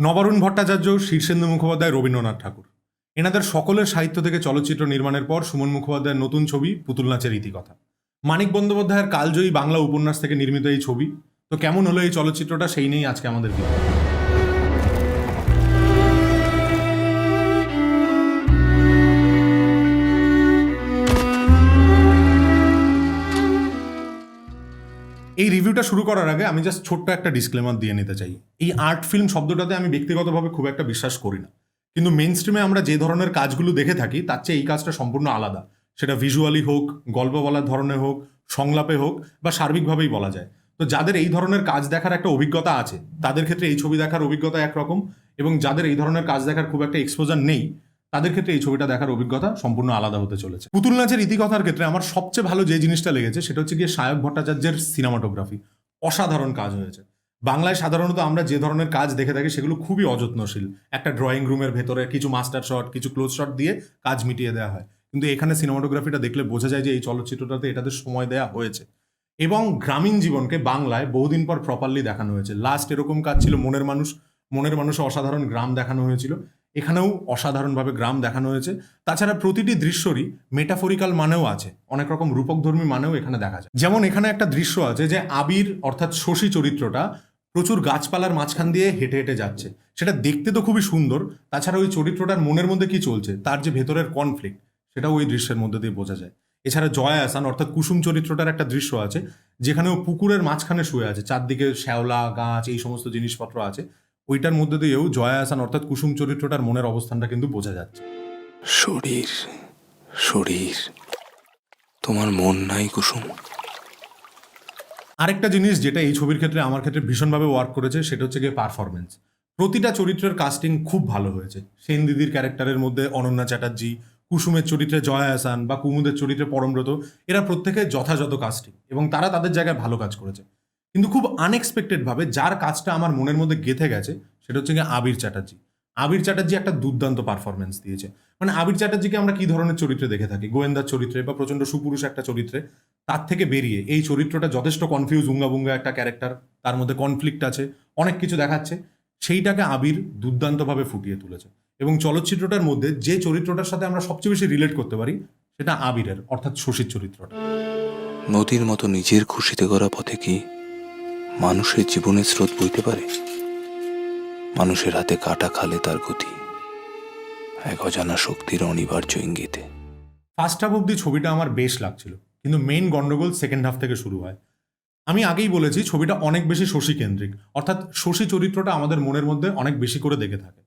নবারুণ ভট্টাচার্য, শীর্ষেন্দু মুখোপাধ্যায়, রবীন্দ্রনাথ ঠাকুর। এনাদের সকলের সাহিত্য থেকে চলচ্চিত্র নির্মাণের পর সুমন মুখোপাধ্যায়ের নতুন ছবি পুতুল নাচের ইতিকথা। মানিক বন্দ্যোপাধ্যায়ের কালজয়ী বাংলা উপন্যাস থেকে নির্মিত এই ছবি। তো কেমন হলো এই চলচ্চিত্রটা? সেই নিয়েই আজকে আমাদের ভিডিও এই রিভিউটা শুরু করার আগে আমি জাস্ট ছোট্ট একটা ডিসক্লেমার দিয়ে নিতে চাই। এই আর্ট ফিল্ম শব্দটাতে আমি ব্যক্তিগতভাবে খুব একটা বিশ্বাস করি না। কিন্তু মেন স্ট্রিমে আমরা যে ধরনের কাজগুলো দেখে থাকি, তার চেয়ে এই কাজটা সম্পূর্ণ আলাদা। সেটা ভিজুয়ালি হোক, গল্প বলার ধরনের হোক, সংলাপে হোক, বা সার্বিকভাবেই বলা যায়। তো যাদের এই ধরনের কাজ দেখার একটা অভিজ্ঞতা আছে, তাদের ক্ষেত্রে এই ছবি দেখার অভিজ্ঞতা একরকম এবং যাদের এই ধরনের কাজ দেখার খুব একটা এক্সপোজার নেই তাদের ক্ষেত্রে এই ছবিটা দেখার অভিজ্ঞতা সম্পূর্ণ আলাদা হতে চলেছে। পুতুল নাচের ইতিকথার ক্ষেত্রে আমার সবচেয়ে ভালো যে জিনিসটা লেগেছে, সেটা হচ্ছে গিয়ে সায়ক ভট্টাচার্যের সিনেমাটোগ্রাফি অসাধারণ কাজ হয়েছে। বাংলায় সাধারণত আমরা যে ধরনের কাজ দেখে থাকি, সেগুলো খুবই অযত্নশীল। একটা ড্রয়িং রুমের ভেতরে কিছু মাস্টার শট কিছু ক্লোজ শট দিয়ে কাজ মিটিয়ে দেওয়া হয়। কিন্তু এখানে সিনেমাটোগ্রাফিটা দেখলে বোঝা যায় যে এই চলচ্চিত্রটাতে এটাতে সময় দেওয়া হয়েছে। এবং গ্রামীণ জীবনকে বাংলায় বহুদিন পর প্রপারলি দেখানো হয়েছে। লাস্ট এরকম কাজ ছিল, মনের মানুষ, মনের মানুষে অসাধারণ গ্রাম দেখানো হয়েছিল। এখানেও অসাধারণভাবে গ্রাম দেখানো হয়েছে। তাছাড়া প্রতিটি দৃশ্যরই মেটাফরিক্যাল মানেও আছে। অনেক রকম রূপকধর্মী মানেও এখানে দেখা যায়। যেমন এখানে একটা দৃশ্য আছে যে আবির, অর্থাৎ শশী চরিত্রটা, প্রচুর গাছপালার মাঝখান দিয়ে হেঁটে হেঁটে যাচ্ছে। সেটা দেখতে তো খুবই সুন্দর, তাছাড়া ওই চরিত্রটার মনের মধ্যে কি চলছে? তার যে ভেতরের কনফ্লিক্ট সেটাও ওই দৃশ্যের মধ্যে দিয়ে বোঝা যায়। এছাড়া জয়া আসান অর্থাৎ কুসুম চরিত্রটার একটা দৃশ্য আছে, যেখানে ও পুকুরের মাঝখানে শুয়ে আছে। চারদিকে শ্যাওলা, গাছ, এই সমস্ত জিনিসপত্র আছে। ওইটার মধ্যে দিয়েও জয়া আসান অর্থাৎ কুসুম চরিত্রটার মনের অবস্থানটা কিন্তু বোঝা যাচ্ছে। শরীর শরীর তোমার মন নাই কুসুম। আরেকটা জিনিস যেটা এই ছবির ক্ষেত্রে আমার ক্ষেত্রে ভীষণভাবে ওয়ার্ক করেছে সেটা হচ্ছে গিয়ে পারফরমেন্স প্রতিটা চরিত্রের কাস্টিং খুব ভালো হয়েছে। সেন দিদির ক্যারেক্টারের মধ্যে অনন্যা চ্যাটার্জি কুসুমের চরিত্রে জয়া হাসান বা কুমুদের চরিত্রে পরমব্রত এরা প্রত্যেকে যথাযথ কাস্টিং এবং তারা তাদের জায়গায় ভালো কাজ করেছে। কিন্তু খুব আনএক্সপেক্টেড ভাবে যার কাজটা আমার মনের মধ্যে গেথে গেছে, সেটা হচ্ছে গিয়ে আবির চ্যাটার্জি। আবির চ্যাটার্জি একটা দুর্দান্ত পারফরমেন্স দিয়েছে। মানে আবির চ্যাটার্জিকে আমরা কি ধরনের চরিত্রে দেখে থাকি? গোয়েন্দার চরিত্রে বা প্রচণ্ড সুপুরুষ একটা চরিত্রে, তার থেকে বেরিয়ে এই চরিত্রটা যথেষ্ট কনফিউজ উঙ্গাবুঙ্গা একটা ক্যারেক্টার তার মধ্যে কনফ্লিক্ট আছে, অনেক কিছু দেখাচ্ছে, সেইটাকে আবির দুর্দান্তভাবে ফুটিয়ে তুলেছে। এবং চলচ্চিত্রটার মধ্যে যে চরিত্রটার সাথে আমরা সবচেয়ে বেশি রিলেট করতে পারি, সেটা আবিরের, অর্থাৎ শশীর চরিত্রটা। নদীর মতো নিজের খুশিতে করা পথে কি মানুষের জীবনের স্রোত বইতে পারে? মানুষের হাতে কাটা খালে তার গতি, এক অজানা শক্তির অনিবার্য ইঙ্গিতে। ফার্স্ট হাফ অব্দি ছবিটা আমার বেশ লাগছিল, কিন্তু মেইন গন্ডগোল সেকেন্ড হাফ থেকে শুরু হয়। আমি আগেই বলেছি, ছবিটা অনেক বেশি শশী কেন্দ্রিক অর্থাৎ শশী চরিত্রটা আমাদের মনের মধ্যে অনেক বেশি করে দেখে থাকে।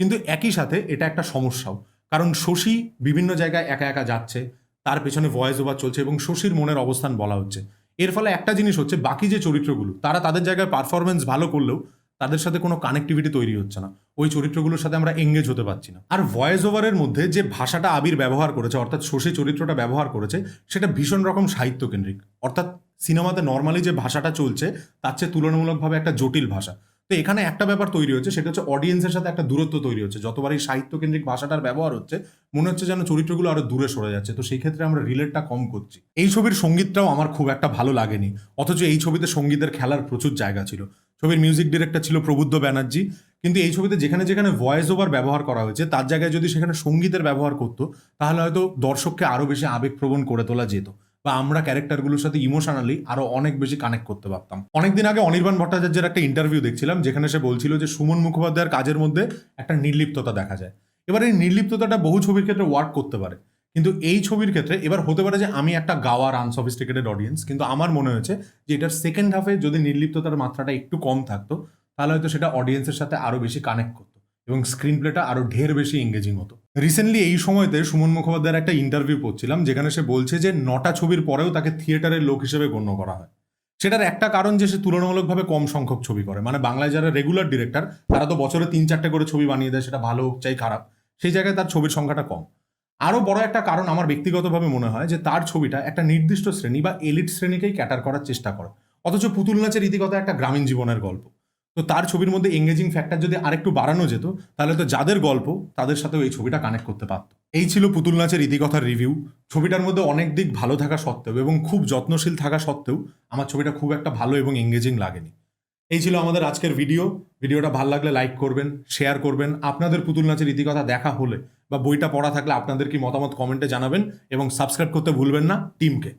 কিন্তু একই সাথে এটা একটা সমস্যাও, কারণ শশী বিভিন্ন জায়গায় একা একা যাচ্ছে, তার পেছনে ভয়েস ওভার চলছে এবং শশীর মনের অবস্থান বলা হচ্ছে। এর ফলে একটা জিনিস হচ্ছে, বাকি যে চরিত্রগুলো, তারা তাদের জায়গায় পারফরমেন্স ভালো করলেও তাদের সাথে কোনো কানেক্টিভিটি তৈরি হচ্ছে না। ওই চরিত্রগুলোর সাথে আমরা এঙ্গেজ হতে পারছি না। আর ভয়েস ওভারের মধ্যে যে ভাষাটা আবির ব্যবহার করেছে, অর্থাৎ শশী চরিত্রটা ব্যবহার করেছে, সেটা ভীষণ রকম সাহিত্য কেন্দ্রিক। অর্থাৎ সিনেমাতে নর্মালি যে ভাষাটা চলছে, তার চেয়ে তুলনামূলকভাবে একটা জটিল ভাষা। তো এখানে একটা ব্যাপার তৈরি হচ্ছে, সেটা হচ্ছে অডিয়েন্সের সাথে একটা দূরত্ব তৈরি হচ্ছে। যতবার এই সাহিত্য কেন্দ্রিক ভাষাটার ব্যবহার হচ্ছে, মনে হচ্ছে যেন চরিত্রগুলো আরও দূরে সরে যাচ্ছে। তো সেই ক্ষেত্রে আমরা রিলেটটা কম করছি। এই ছবির সঙ্গীতটাও আমার খুব একটা ভালো লাগেনি। অথচ এই ছবিতে সঙ্গীতের খেলার প্রচুর জায়গা ছিল। ছবির মিউজিক ডিরেক্টর ছিল প্রবুদ্ধ ব্যানার্জি। কিন্তু এই ছবিতে যেখানে যেখানে ভয়েস ওভার ব্যবহার করা হয়েছে, তার জায়গায় যদি সেখানে সঙ্গীতের ব্যবহার করতো, তাহলে হয়তো দর্শককে আরও বেশি আবেগপ্রবণ করে তোলা যেত। বা আমরা ক্যারেক্টারগুলোর সাথে ইমোশনালি আরও অনেক বেশি কানেক্ট করতে পারতাম। অনেকদিন আগে অনির্বাণ ভট্টাচার্যের একটা ইন্টারভিউ দেখছিলাম, যেখানে সে বলছিল যে সুমন মুখোপাধ্যায়ের কাজের মধ্যে একটা নির্লিপ্ততা দেখা যায়। এবার এই নির্লিপ্ততাটা বহু ছবির ক্ষেত্রে ওয়ার্ক করতে পারে। কিন্তু এই ছবির ক্ষেত্রে এবার হতে পারে যে আমি একটা গাওয়ার আনসফিস্টিকেটেড অডিয়েন্স কিন্তু আমার মনে হয়েছে যে এটার সেকেন্ড হাফে যদি নির্লিপ্ততার মাত্রাটা একটু কম থাকতো, তাহলে হয়তো সেটা অডিয়েন্সের সাথে আরও বেশি কানেক্ট করতো। এবং স্ক্রিন প্লেটা আরও ঢের বেশি এঙ্গেজিং হতো। রিসেন্টলি এই সময়তে সুমন মুখোপাধ্যায়ের একটা ইন্টারভিউ পড়ছিলাম, যেখানে সে বলছে যে, নটা ছবির পরেও তাকে থিয়েটারের লোক হিসেবে গণ্য করা হয়। সেটার একটা কারণ যে, সে তুলনামূলকভাবে কম সংখ্যক ছবি করে। মানে বাংলায় যারা রেগুলার ডিরেক্টর তারা তো বছরে তিন চারটে করে ছবি বানিয়ে দেয়, সেটা ভালো চাই খারাপ। সেই জায়গায় তার ছবির সংখ্যাটা কম। আরও বড় একটা কারণ আমার ব্যক্তিগতভাবে মনে হয় যে, তার ছবিটা একটা নির্দিষ্ট শ্রেণি বা এলিট শ্রেণীকেই ক্যাটার করার চেষ্টা করে। অথচ পুতুল নাচের ইতিকথা একটা গ্রামীণ জীবনের গল্প। তো তার ছবির মধ্যে এঙ্গেজিং ফ্যাক্টর যদি আরেকটু বাড়ানো যেত, তাহলে তো যাদের গল্প, তাদের সাথেও এই ছবিটা কানেক্ট করতে পারত। এই ছিল পুতুল নাচের ইতিকথার রিভিউ ছবিটার মধ্যে অনেক দিক ভালো থাকা সত্ত্বেও এবং খুব যত্নশীল থাকা সত্ত্বেও আমার ছবিটা খুব একটা ভালো এবং এঙ্গেজিং লাগেনি। এই ছিল আমাদের আজকের ভিডিও ভিডিওটা ভালো লাগলে লাইক করবেন শেয়ার করবেন। আপনাদের পুতুল নাচের ইতিকথা দেখা হলে বা বইটা পড়া থাকলে আপনাদের কি মতামত কমেন্টে জানাবেন এবং সাবস্ক্রাইব করতে ভুলবেন না টিমকে